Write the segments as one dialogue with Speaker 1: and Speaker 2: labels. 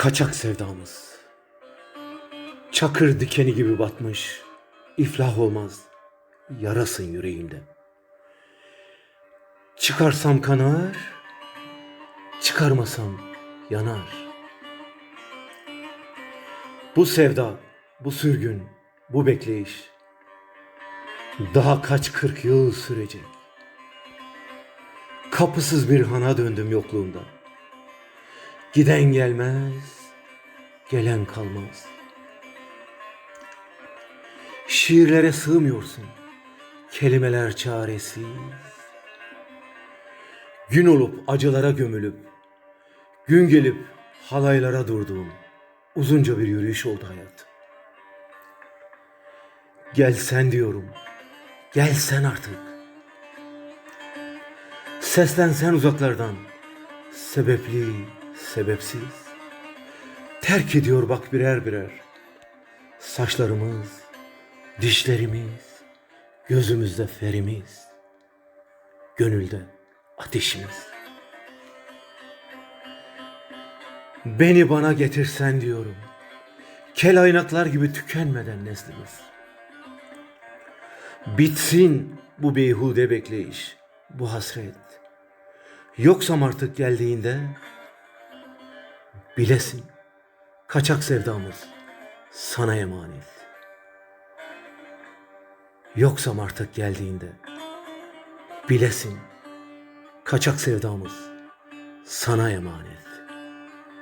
Speaker 1: Kaçak sevdamız. Çakır dikeni gibi batmış. iflah olmaz. Yarasın yüreğimde. Çıkarsam kanar, çıkarmasam yanar. Bu sevda, bu sürgün, bu bekleyiş daha kaç kırk yıl sürecek. Kapısız bir hana döndüm yokluğunda. Giden gelmez, gelen kalmaz. Şiirlere sığmıyorsun, kelimeler çaresiz. Gün olup acılara gömülüp, gün gelip halaylara durduğum uzunca bir yürüyüş oldu hayat. Gel sen diyorum, gel sen artık. Seslensen uzaklardan, sebepli, sebepsiz. Terk ediyor bak birer birer. Saçlarımız, dişlerimiz, gözümüzde ferimiz, gönülde ateşimiz. Beni bana getirsen diyorum. Kel aynaklar gibi tükenmeden neslimiz. Bitsin bu beyhude bekleyiş, bu hasret. Yoksam artık geldiğinde bilesin kaçak sevdamız sana emanet. Yoksam artık geldiğinde bilesin kaçak sevdamız sana emanet.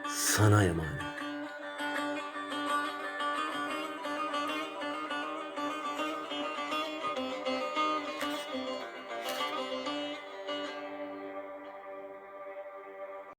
Speaker 1: Sana emanet.